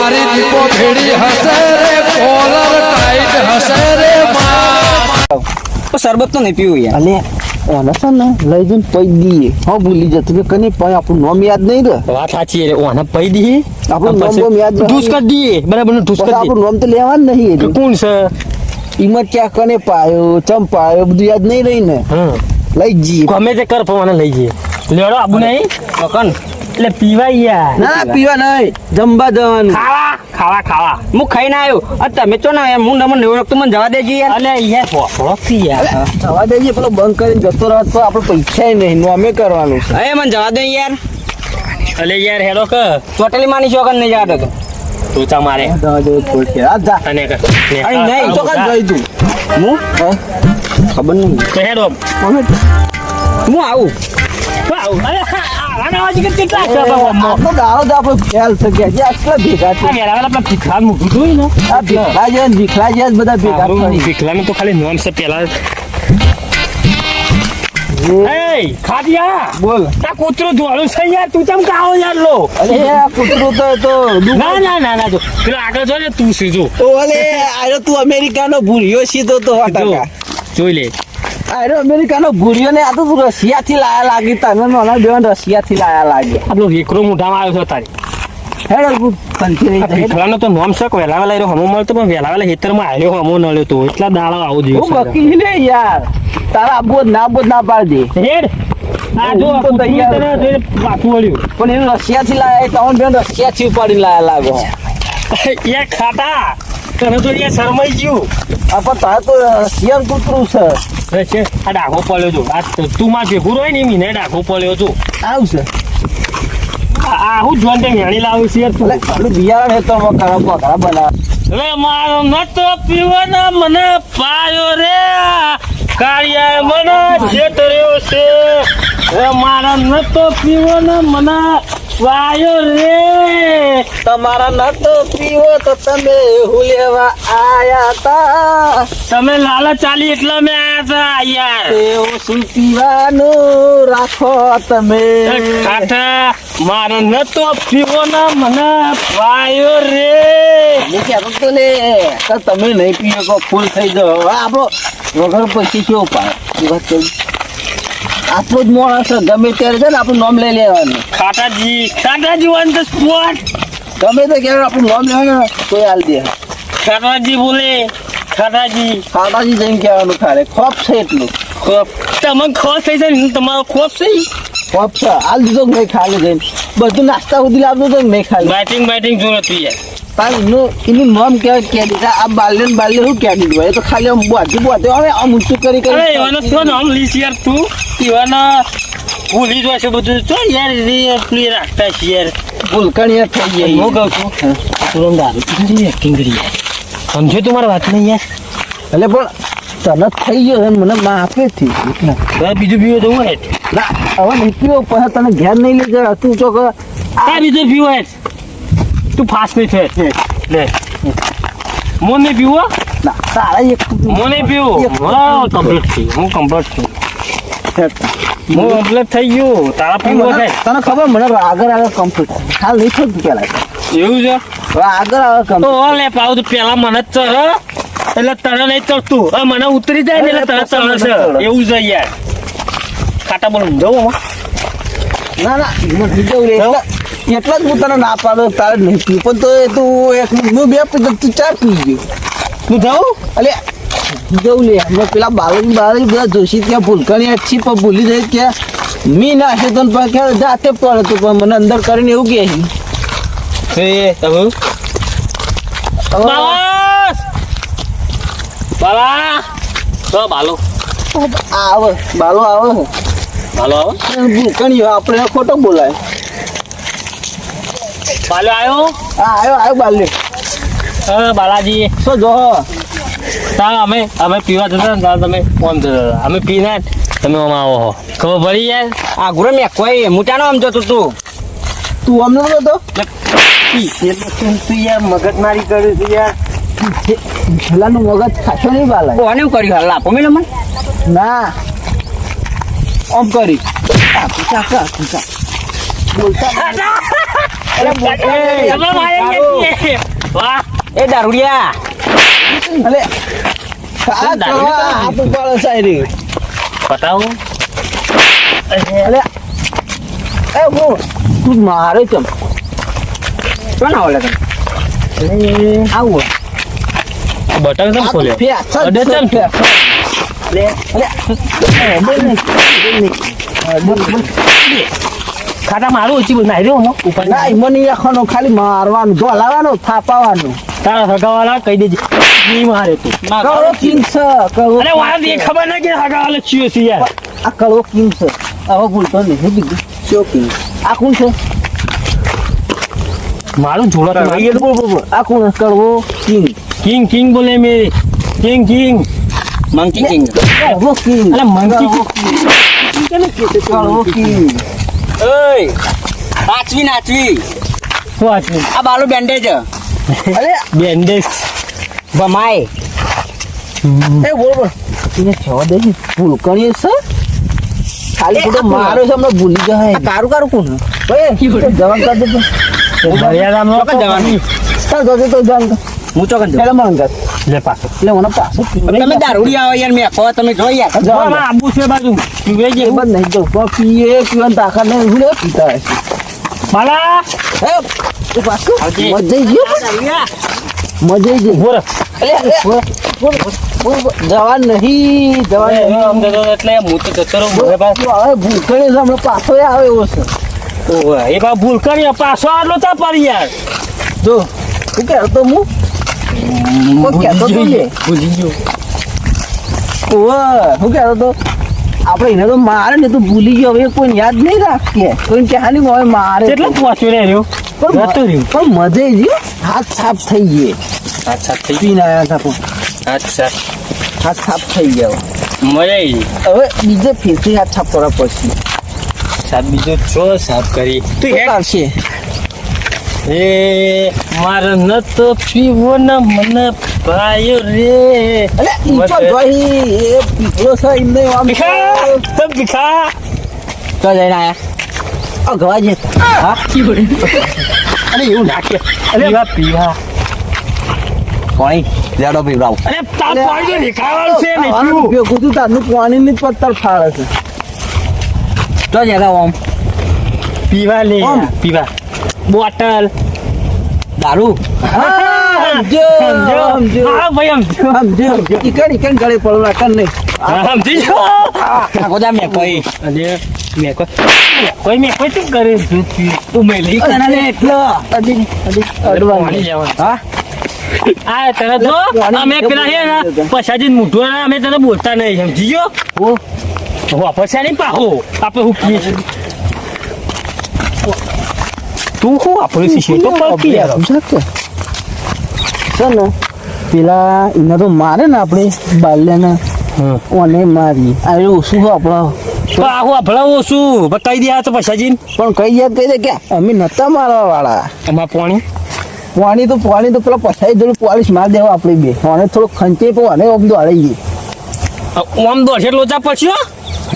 મારી દીપો ભેડી હશે રે કોલર ટાઈટ હશે રે માં શરબત તો નહીં પીવું યાર. અને ઓને છે ને લઈ જઈને પૈ દઈએ. હા ભૂલી જતો કે કની પૈ આપણું નામ યાદ નહીં રહે? વાત સાચી રે ઓને પઈ દી આપણું નામ યાદ. ઢૂસ કરી દઈએ. બરાબરનું ઢૂસ કરી આપણું નામ તો લેવાનું નહીં. કોણ છે? ઈમત ક્યાં કને પાયો ચમ પાયો બધું યાદ નહીં રહી ને લઈ જ જઈએ. ગમે તે કર પણ લઈ જઈએ. લેડો આબુ નહીં? કોકન એટલે પીવાય યાર. ના ના, પીવા નહીં. જમવા જવાનું ખાવા ખાવા ખાવા. હું ખાઈને આવ્યો. અત્યારે તમે તો ના હું નમન નેવું રખતું મને જવા દેજો યાર. અને યાર જવા દેજે પેલો બંધ કરીને જતો રહે તો આપણે પૈસા નહીં. નોમે કરવાનું છે. અરે મને જવા દે યાર. અલે યાર હેડો કે. ચોટલી માની ચોકન નહીં જવા દો તું? ચા મારે. જવા દેવું જ પડશે. આ જા. અને કર નહીં, તો કાં જઈ તું હું? ખબર નહીં. હેડો. હું આવું. આવું. અરે આના અવાજ કેટલા છે બાબા આટલો દાડો તો આપણો ખ્યાલ છે કે આટલા ભેગા છે. આ વેલા વેલા પેલા ભીખા જોઈ ને આ ભીખલા છે ભીખલા છે બધા ભેગા થઈ તો ખાલી નામ છે પેલા. એ ખાડિયા બોલ. આ કૂતરું ધોળું છે યાર તું ચમ કાવો યાર લો? અરે આ કૂતરું તો તો ના ના ના ના જો. પેલા આગળ જો ને તું સીધું. ઓલે આયો તું અમેરિકાનો ભૂલ્યો સીધો તો જો જોઈ લે. આયો અમેરિકાનો ભૂરિયો ને આ તો રશિયાથી લાયા લાગી. તને નાના બેન રશિયાથી લાયા લાગે. આપણો રેકરો મોઢામાં આવ્યો છે તારી. હેડ કંઠી રહી જાય. તો નામ છે કે વેલા વેલા એનો હમો મળતો પણ વેલા વેલા હેતરમાં આવ્યો હમો નળ્યો તો. એટલા દાડા આવો હું દિવસ બકી ને યાર. તારા આબો ના બોધ ના પાડી દે હેડ. આ જો હું તો તૈયાર. તને પાછું વળ્યું. પણ એને રશિયાથી લાયા અમને બેન રશિયાથી ઉપાડી લાયા લાગો. એ ખાતા તને તો યાર શરમાઈ ગયું. આ પણ તારે તો રશિયન કૂતરું છે. છે આ ડાખો પડ્યો છું આ તું માં ભેગું હોય ને મીને ડાખો પડ્યો છું. આવશે આ આ હું જોન તે વેણી લાવું છે તું. પેલું બિયારણ હેતરમાં ખરાબ બકરા બનાવે. રે મારો નતો પીવાનો મને પાયો રે કાળિયા મને છેતર્યો છે. રે મારા નતો પીવાનો મને પાયો રે. તમારા નતો પીવો તો તમે હું લેવા આયા તા. તમે લાલા ચાલી એટલા મેં આયા તા યાર. તેઓ શું પીવાનું રાખો તમે? ખાટા મારો નતો પીવાના મને. પાયો રે. હું કહેતો તો ને કે તમે નહીં પીવો ફૂલ થઈ જાઓ. હવે આપણો વગર પછી કેવો પાય વાત કહું આપણો જ મોણ હશે ગમે ત્યારે છે ને આપણું નામ લઈ લેવાનું. ખાટાજી ખાટાજી વન ધ સ્પોટ. ગમે તે કહેવાય આપણું નામ લેવાનું કોઈ હાલ દે. ખાટાજી બોલે ખાટાજી. ખાટાજી જઈને કહેવાનું ખાલે ખોફ છે એટલું. ખોફ. તમે ખોફ થઈ જાય ને તમારો ખોફ છે? ખોફ છે. હાલ દીધો નહીં ખાલી જઈને. બધું નાસ્તા સુધી લાવતો તો નહીં ખાલી. બાઇટિંગ બાઇટિંગ જોર હતું યાર. તાર એનું એનું નામ કહેવાય કે દીધા આ બાલ્ય ને બાલ્ય શું કહી દીધું? એ તો ખાલી આમ બોધી બોધે હવે આમ ઊંચું કરી કરી એવાનો શું નામ લીસ યાર તું. એવાનો ભૂલી જ છે બધું. તો યાર રે પ્લે રાખતા છે યાર. ભૂલકણીયા થઈ ગઈ. હું કહું છું. તું દારૂ પીધી એક્ટિંગ કરી યાર. સમજો તમારી મારા વાત નહીં યાર? એટલે પણ તને થઈ ગયો મને માફે થી એટલે બીજું પીવો તો હું ના હવે નહીં પીવો પછી તને ઘેર નહીં લઈ જાય તું ચોક આ બીજું પીવો હેઠ તું ફાસ્ટ નહીં થે. લે નહીં પીવો? ના તારા એક મોને પીવું? હા કમ્પ્લીટ થઈ હું કમ્પ્લીટ છું. હું કમ્પ્લીટ થઈ ગયું. તારા પીવો મને- છે. તને ખબર મને આગળ આગળ કમ્પ્લીટ હાલ નહીં થતું પેલા. એવું છે? આગળ આગળ તો કમ્પ્લીટ લે પાઉ તો પેલા મને જ એટલે તને નહીં ચડતું. હવે મને ઉતરી જાય ને એટલે તને ચડે છે. એવું છે યાર. ખાટા બોલ જવું ના ના જવું એટલા જ હું તને ના પાડો તારે નહીં પીવું. પણ તો એ તું એક હું બે પી તું ચાર પી ગયો. હું જાઉં? અલે જવું લે હમણાં પેલા બાલુજી બાલુજી બધા જોશી ત્યાં ભૂલકણી અચ્છી પણ ભૂલી જાય ત્યાં મી ના હશે તો પણ ક્યારે જાતે પડે તો પણ મને અંદર કરીને એવું કહે છે. એ તમે બાલા તો બાલો. આવે બાલો આવે. બાલો આવો. ભૂલકણી આપણે ખોટો બોલાય. બાલો આવ્યો હા આવ્યો આવ્યો બાલ્ય હા બાલાજી. શું જો તા અમે અમે પીવા જતા ને તમે ફોન જતા હતા. અમે પીને તમે આમાં આવો હો. ખબર પડી યાર? આ ગુરે મેં કોઈ મોટાનો આમ જતો તું તું આમ નતો તું યાર મગજમારી કર્યું છે યાર. મગજ ખાશો નહીં બાલાય કોને કર્યું? હાલ આપો મેં મને ના. આમ કરી બોલતા મારે એ દારૂડિયા અલે હાથ ઉપાડે સાહેરી બતાવો એ હું મારે ચમ કોણ આવો લગન આવું બટન કેમ ખોલ્યો અડે ખાતા મારું ઓછી બોલ નાઈ રહ્યો હું. ઉપર ના મને આખોનો ખાલી મારવાનું ધોલાવાનો થાપાવાનો. તારા હગાવાલા કહી દેજે. ની મારે તું. કરો કિંગ્સ કરો અરે વાળા દે ખબર ના કે હગાવાલે ચિયો છે યાર. આ કરો કિંગ્સ આવો હવે ભૂલતો નહીં હું કીધું શું કિંગ? આ કોણ છે? મારું જોડા તો બોલ બોલ બોલ. આ કોણ કરવો કિંગ. કિંગ કિંગ બોલે મે કિંગ કિંગ. Monkey king. ઓ કિંગ. અરે મંકી કળવો કિંગ. ઓય નાચવી નાચવી શું વાંચ્યું આ બાલુ બેન્ડેજ અરે બેન્ડેજ ભમાય. એ બોલ બોલ. એને જવા દે ભૂલ કરીએ છે. ખાલી કોણ? મારો છે હમણાં ભૂલી જાય કારું કારું કોણ ઓય જવાન કર દે. મર્યાદામાં ચોકન જવાનું. ચાલ જજે તો જવાન. હું ચોકન જાઉં. કર લે પાછો. એટલે મને પાછું. તમે દારૂડી આવો યાર મેં કહો તમે જો યાર. આબુ છે બાજુ. પીવે જે બંધ નહીં તો પીએ પીવાનું તાકાત નહીં હું લે પીતા હશે માલા. મજાઈ ગયો મજાઈ ગયો બોર. જવાન નહીં જવાન નહીં એટલે હું તો જતો રહું હવે ભૂલ છે હમણાં પાછો આવે એવો છે એ બા ભૂલકણી પાછો આટલો તા પર યાર જો શું કહેતો તો હું હું કહેતો તો લે. ભૂલી ગયો ઓવે, હું કહેતો તો આપણે એને તો મારે ને તો ભૂલી ગયો. હવે કોઈ યાદ નહીં રાખીએ. કોઈ કહાની હવે મારે. એટલે પહોંચ્યો રે રહ્યો? પણ જતો રહ્યું. પણ મજે ગયો હાથ સાફ થઈ ગયે. હાથ સાફ થઈ પીને આવ્યા હતા પણ. અચ્છા હાથ સાફ થઈ ગયો મજા આવી હવે બીજે ફેરથી હાથ સાફ કરવા પડશે. સાફ બીજો છો સાફ કરી. તું હેડ. કરશે? એ મારે ન તો પીવો ન મને ભાયો રે. અલે ઈ તો એ પીપળો છે એમને આમ ભીખા તમ ભીખા. તો જઈને આયા. અગવા જે. હા? અરે એવું નાખે પીવા પીવા. પાણી. લેડો પીવડાવ. અરે તાર પાણી તો દેખાવાનું છે ને આનું પીવું તું તારનું પાણીની જ પત્તર ફાળે છે. તો જગા ઓમ પીવા લે. પીવા. બોટલ. દારૂ? સમજો સમજો. હા ભાઈ સમજો સમજો. ઈકણ ઈકણ ગળે પડવા કર નહીં હા, આખો જા મેં કોઈ. અરે મેં કોઈ કોઈ મેં કોઈ શું કરે? તું મેં લઈ તને એટલો અડી અડી અડવાની હા? આ તને તો અમે પેલા છે ને પછાજી મૂઠું અમે તને બોલતા નહીં સમજી ગયો? ઓ વાપરશે નહીં પાહો. આપણે હું. તું શું વાપરું છે તો પડતી યાર છે ને પેલા એને તો મારે ને આપણે બાલ્યાને ઓને મારી. આ ઓછું છે આપણો? તો આ ઓછું બતાવી દે આ તો પછાજી પણ કઈ યાદ કહી દે કે અમે નતા મારવા વાળા. એમાં પાણી? પાણી તો પાણી તો પેલા પછાઈ દેલું પોલીસ માર દેવા આપણે બે. અને થોડું ખંચે પણ અને ઓમ દોડાઈ ગઈ. આમ દોઢે લોચા પછી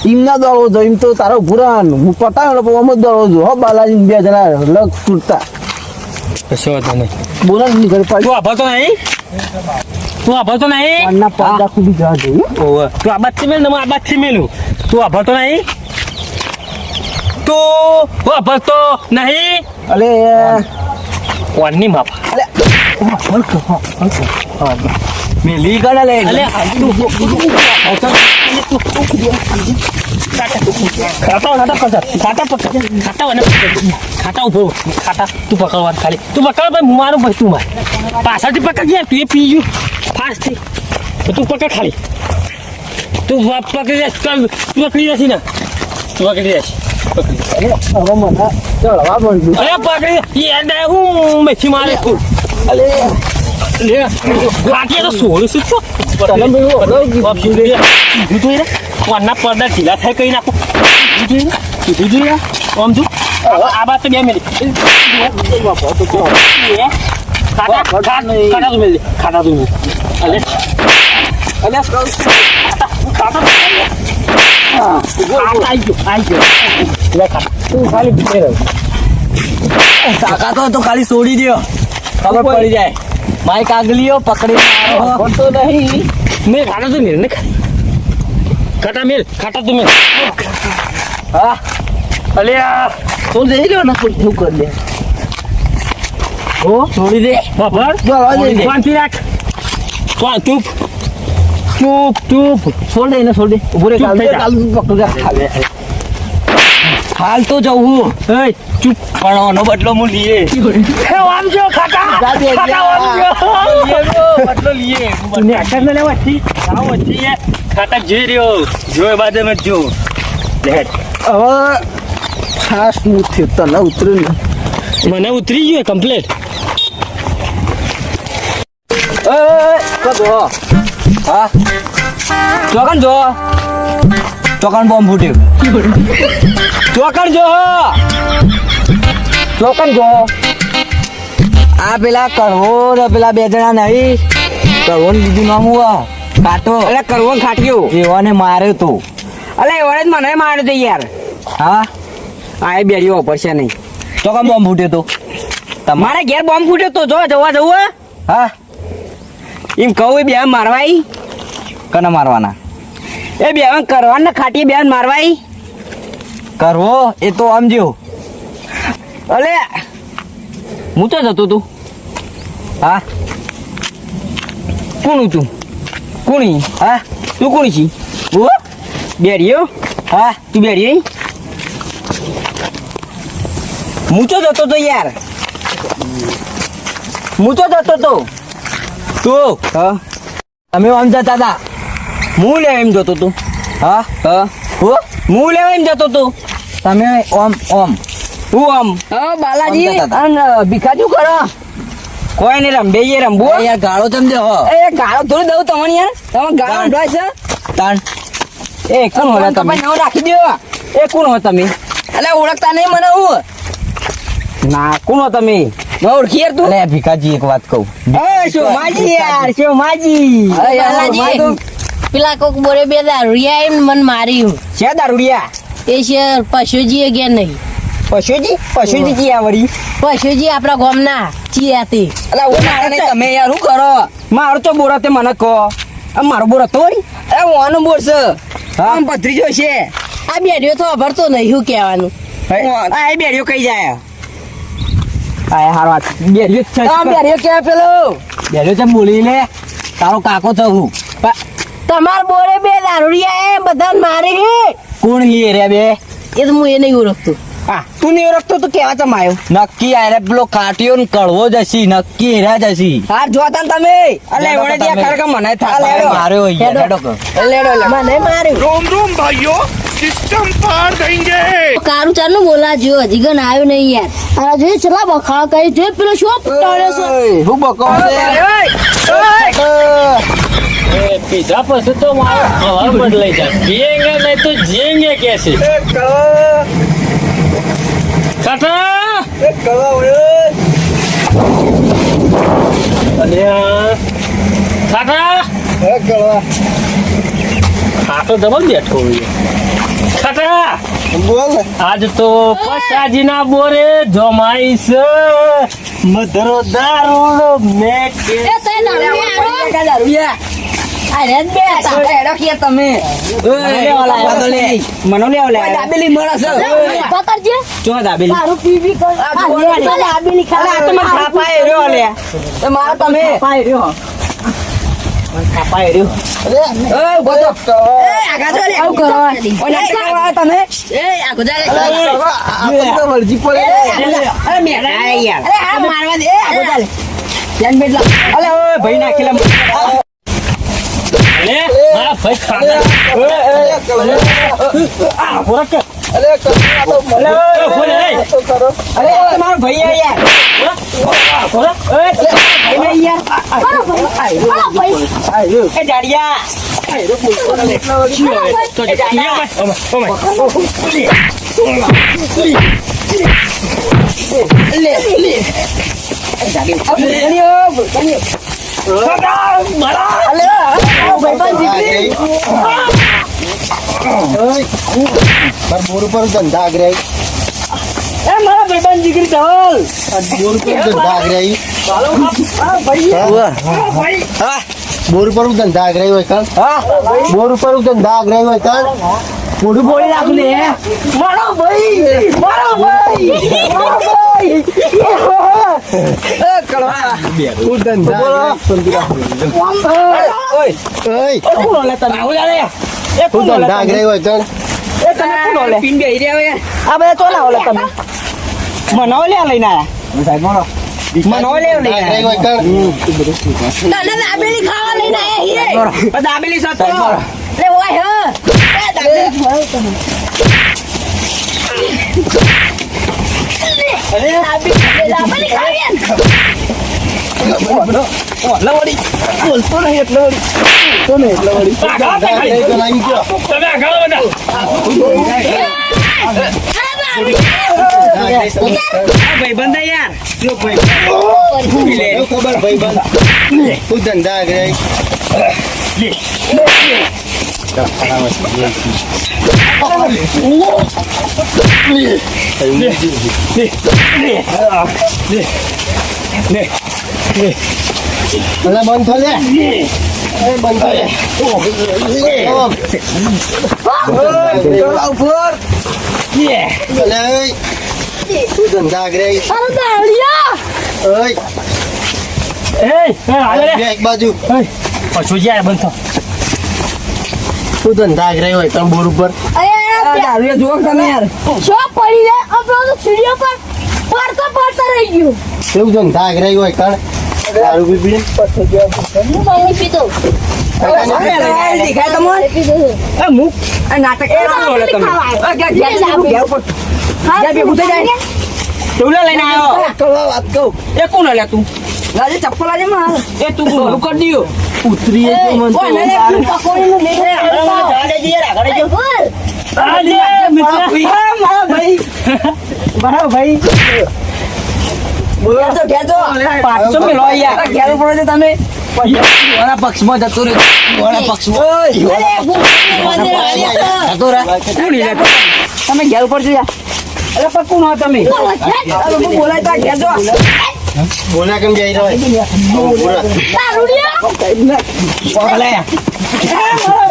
હો. એમ ના દોડવો જો એમ તો તારો ભૂરાન. હું પટાવ્યો પણ આમ જ દોડવો જો. હો બાલાજી બે જણા લગ તૂટતા. કશો વાંધો નહીં. બોલા ની ઘર પાડી તું આભાર તો નહીં? તું આભાર તો નહીં? પાનના પડદા ખુલી જવા જોઈએ ઓવે. તું આ બાજથી મેલ ને હું આ બાજથી મેલું. તું આભાર તો નહીં? તું હું આભાર તો નહીં? અલે કોણની માપ અલે મેલી ગળે લે અલે ખાતા ખાતા પકડ ખાતા પકડ ખાતા અને ખાતા ઊભો ખાતા તું પકડવા ખાલી તું પકડ ભાઈ મારું ભાઈ તું માર પાછળથી પકડ યાર તું એ પી ગયું ફાસ્ટથી તો પકડ ખાલી તું પકડી રહેશ તું પકડી રહેશી ને તું પકડી રહેશ પકડી અરે હવે મને ચડવા માંડ્યું અરે પકડી ને હું મેથી મારે કોણના પડદા ઢીલા થાય કઈ નાખો કીધું જોઈએ આમ જો આ બાત તો બે મિનિટ ખાટા ખાટા તું મેલી ખાટા તું અલે અલે. ખાટા આઈ ગયો આઈ ગયો તું ખાલી ભીતે રહે કાકા તો ખાલી છોડી દ્યો ખબર પડી જાય. માઈક આગલીઓ પકડી તો નહીં. મેં ખાટા તું મેલ ને ખાટા. મેલ ખાટા તું મેલ. હા. અલ્યા. તું જઈ રહ્યો ને કોઈ શું કરી દે. ઓ છોડી દે. દે. શાંતિ રાખ. ચૂપ. ચૂપ ચૂપ. છોડ દે ને છોડ દે. ઊભો રે કાલ. કાલ પકડી રાખ હાલ તો જવું એ ચૂપ. પણ આનો બદલો હું લીએ એ આમ જો ખાતા જા જા. આમ જો. બદલો લીએ તું અક્ષર ને લેવા છી. આવો છીએ. ખાતા જઈ રહ્યો. જોય બાજે મે જો હવે ખાસ હું થયું તને ઉતર્યું ને. મને ઉતરી ગયો કમ્પ્લીટ કદો હા. ચોકન જો. ચોકન બોમ્બ ફૂટ્યું. ચોકન જો ચોકન જો આ પેલા કરવો ને પેલા બે જણા નહીં. કરવો ને બીજું નામ હું કાટો. અલે કરવો ખાટ્યું ખાટ્યો એવાને માર્યો તો. અલે એવડે જ મને માર્યો તો યાર. હા? આ બેરીઓ પડશે નહીં. ચોકન બોમ્બ ફૂટ્યો તો? તમારે ઘેર બોમ્બ ફૂટ્યો તો જો જવા જવું હા. એમ કહું બે મારવાય. કને મારવાના? એ બે કરવા ને ખાટી બે મારવાઈ કરવો? એ તો આમ જો અલે! હું જતો તું હા? કોણ તું કોણી? હા? તું કોણી છી? ઓ બેરીયો હા? તું બેરી હું? જતો તો યાર? હું જતો તો તું? હા? તમે આમ જતા હતા. હું લેવા એમ જતો તું હા? હા? હું? લેવા એમ જતો તો તમે ઓમ ઓમ. હું ઓમ? હા બાલાજી. અને ભીખાજુ કરો? કોઈ નહીં રમ બેયે એ યાર ગાળો તમ દે હો? એ ગાળો થોડી દઉં તમને યાર. તમે ગાળો ઢોય છે? તાણ. એ કોણ હોય તમે? નવ રાખી દો એ કોણ હો તમે? અલે ઓળખતા નહીં મને હું. ના કોણ હો તમે? ન ઓળખી યાર તું. અલે ભીખાજી એક વાત કહું. એ શોમાજી યાર શોમાજી અરે બાલાજી. પેલા કોક બોરે બે દારૂડિયા એમ મન માર્યું. છે દારૂડિયા? એ છે પશુજી ગયા નહીં. પશુજી? પશુજી જી આ વળી. પશુજી આપણા ગામના ચિયા તે તમે યાર શું કરો? મારો તો બોરા તે મને કહો. મારો બોર તો વળી. અરે હું આનો બોર છે. આમ ભત્રીજો છે. આ બેડ્યો તો અભરતો નહીં શું કહેવાનું? આ એ બેરીઓ કઈ જાય? આ હાર વાત બેડ્યો છે. આ બેડ્યો કે પેલો? બેડ્યો છે બોલી લે. તારો કાકો તો હું. તમાર બોરે બે દારૂડિયા એ બધા મારે હે. કોણ હી રે બે? એ તો હું એ નહીં ઓળખતો. હા તું નહીં ઓળખતો તો કેવા તમે આવ્યો નક્કી આરે પેલો કાટ્યો ને કડવો જશી નક્કી હેરા જશી હા જોતા ને તમે? અલે ઓળે ત્યાં ખરક મને થા લેડો માર્યો લેડો લેડો મને માર્યો. રોમ રોમ ભાઈઓ સિસ્ટમ પાર દેંગે કારું ચાલનું બોલા જો જીગન આવ્યો નહીં યાર. આ જો ચલા બખા કઈ જો પેલો શોપ ટાળ્યો છે? હું બકો ઓય. ઓય પીધા પછી તો મારો કલર બદલાઈ જાય પીએંગે નહીં તો જીએંગે કે છે? ખાટા ખાટો જબર બેઠો હોય. બોલ. આજ તો પસાજીના બોરે જમાઈ છે. મધરો દારૂ મેં કે દારૂ તમે. મારવા દે. અલે ભાઈ નાખેલા. મારા ભાઈ ખાટા આ બોરા કે અલે. બોલે રે અરે તમારો ભાઈ યાર બોરા એ ભાઈ ને યાર એ જાડિયા જે પીએ ઓમે ઓમે એ મારા ભાઈબંધ જીગરી ધવલ બોર પર ધંધા આગ્રહી ભાઈ. હા. બોર ઉપર ધંધા આગ્રહી હોય કાન બોર ઉપર ધંધા આગ્રહી હોય કાલ મોઢું બોલી નાખું ને મારો ભાઈ મારો ભાઈ મારો ભાઈ. એ કળવા હું ધંધા ઓય. ઓય. કોણ ઓલે તને? આવું યાર એ હું કોણ ઓલે ધંધા આગ્રહી હોય કાન એ તને કોણ ઓલે? પીન બેહી રહ્યા હોય. આ બધા ચોલા ઓલે તમે મને લઈને આયા. મને હોય કાન તને દાબેલી ખાવા લઈને આયા હીરે આયા દાબેલી સાથે લે ઓય હ એ દાબેલી ખાવા તમે અરે દાબેલી દાબેલી ખાવી બોલતો નહીં એટલે વળી. બોલતો નહીં એટલે વળી. ધંધા આગ્રહી તો લાગી ગયો. તમે આગળ બધા ધંધા આગ્રહી તો ભાઈ બંધા યાર જો ભાઈ એવું ખબર ભાઈબંધ. હું ધંધા આગ્રહી અલા બંધ થો લે એ બંધ થો લે ઉપર અલા ઓય. ધંધા આગ્રહી અરે દાળિયા ઓય એ એ આગળ બે એક બાજુ પછું જાય બંધ થો તું ધંધા આગ્રહી હોય તમે બોર ઉપર અરે દારૂ જો તમે યાર શો પડી રે આપણો તો પર પડતા પડતા રહી ગયું ધંધા આગ્રહી હોય કણ દારૂ પી પીને હું પાણી પીતો દેખાય તમને પીતો એ મુક આ નાટક એ ભેગું થઈ જાય ટોલા લઈને આવ્યો કવા વાત કહું એ કોણ તું લાજે ચપ્પલ આજે માર એ તું કરી દિયો ઉતરી તો મન તો ઓય ને પેલું પકોડીનું લઈ લે આજે મિત્ર મારા ભાઈ મારા ભાઈ બોલો તો ઘેર તો પાંચસો મેલો યાર ઘેર ઉપર તમે મારા પક્ષમાં જતો રે પક્ષમાં રે તમે ઘેર ઉપર યાર અરે કોણ હો તમે બોલાય તો ઘેર જો બોલા કેમ જઈ રહ્યો બોલા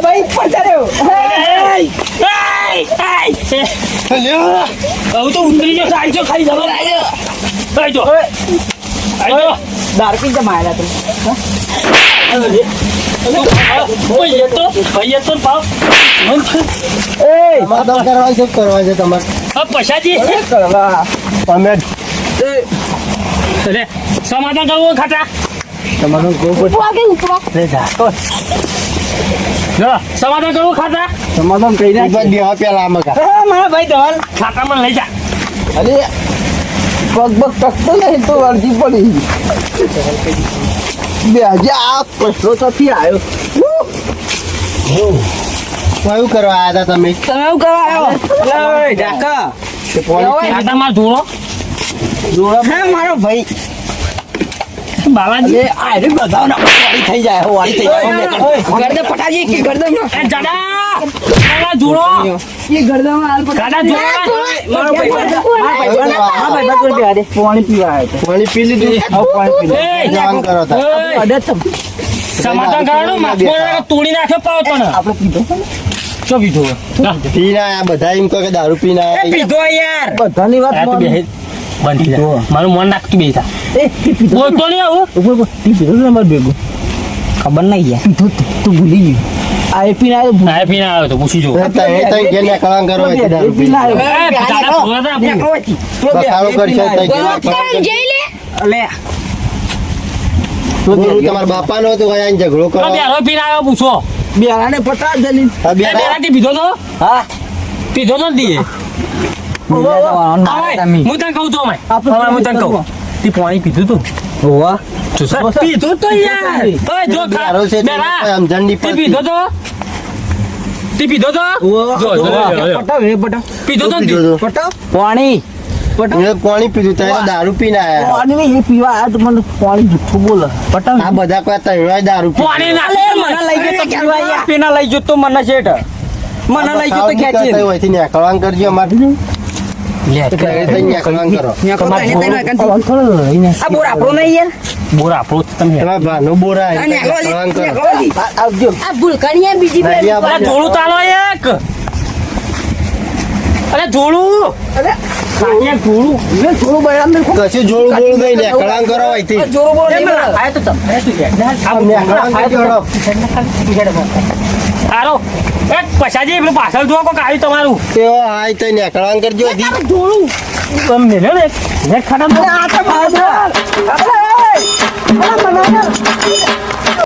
ભાઈ હવે તો ઉંદરી ગયો આઈ જો ખાઈ જવો આઈ જો આઈ જો દારૂ જમાયેલા તમે તો ભાઈ એ તો એ સમાધાન કરવા કરવા છે તમારે કરવા અમે અરે સમાધાન કરવું ખાટા. વાગે ઉપરો જો. સમાધાન કરવું ખાટા. સમાધાન કરી બેહવા પેલા આમાં મારા ભાઈ ધવલ. ખાટામાં લઈ જા. અરે પગ પગ ટકતો નહીં તો અડધી પડી. બે હજી આ પછલો ચોથી આવ્યો કયું કરવા આવ્યા હતા તમે? તમે એવું કરવા આવ્યો ઢાકા. ડાકા તે પોણી ખાટામાં ધોળો હા મારો ભાઈ. બાલાજી? એ આયરે બધાને વાળી થઈ જાય હો વાળી થઈ જાય. ગરદે પટાજી કે ગરદમાં એ જાડા બાલા ધોળો એ ગરદમાં હાલ ગાડા ધોળો મારો ભાઈ હા ભાઈ બસ બે આદે પાણી પીવા આવ્યો પોણી પી લીધું? તો પાણી પી એ જવાન કરો તા. ઓય, સમાધાન કરવાનું માથું તોડી નાખ્યો પાવ તને આપણે પીધો. શું પીધો પીને આયા બધા એમ કહે કે દારૂ પીને આયા પીધો યાર. બધાની વાત તું બંધ થઈ મારું મન નાખતું બેસા એ બોલતો નહીં આવું? ઉપર તી પીધો ને મારું ભેગું. ખબર નહીં યાર. તું. તું ભૂલી ગયો. આ એ પીને આવ્યો. પીને તો પૂછી જો. તમે ને કળાં કરો દારૂ પીને આવ્યો. કરશે જઈ લે અલે. તમારા બાપાનો હતો કઈ આઈને ઝઘડો કરો. પીને આવ્યો પૂછો. બિયારાને પટા જલી આ બે બે પીધો તો? હા. પીધો તો દીએ. હું તને કહું તો મેં હવે હું તને કહું. તે પાણી પીધું તું. હોવા પીધું તો યાર. ઓય જો પીધો તો? તે પીધો તો? પીધો તો પીધો તો. પટા પાણી. એને પાણી પીધું ત્યારે દારૂ પીને આયા પાણી નહીં, પીવા આયા તો મને પાણી જુઠ્ઠું બોલે. પટા આ બધા કોઈ તૈયાર દારૂ પાણી ના મને લઈ ગયો તો પીવા પીના લઈ ગયો તો મને શેઠ? મને લઈ ગયો તો ખેંચી હોયથી ને કળાં કરજો અમારે. કરો, તમારે થી. બોર- બોર લઈને. આ બોર આપણો નહીં યાર? બોર આપણો જ તમે. આ ન્યા કરો. લી, કરો આવજો. આ ભૂલકણીયા બીજી પેલી અરે તાલો એક. અરે જોડું અરે, કાઢીએ જોડું મેં થોડું બળામ મેં કશું જોડું બોળું નહીં ને કળાંગ કરો અહીંથી. આ જોરો બોરો એ નહીં મને બળામ. તો તમે. એ તું યાર. આ અમને કળાંગ કરજો, હેડો. એ પછાજી પેલું પાછળ જુઓ કોક આવ્યું તમારું. તેઓ આય તો ને કળાંગ કરજો. જોડું તમે ને ને ખાના આ તો ભાઈ,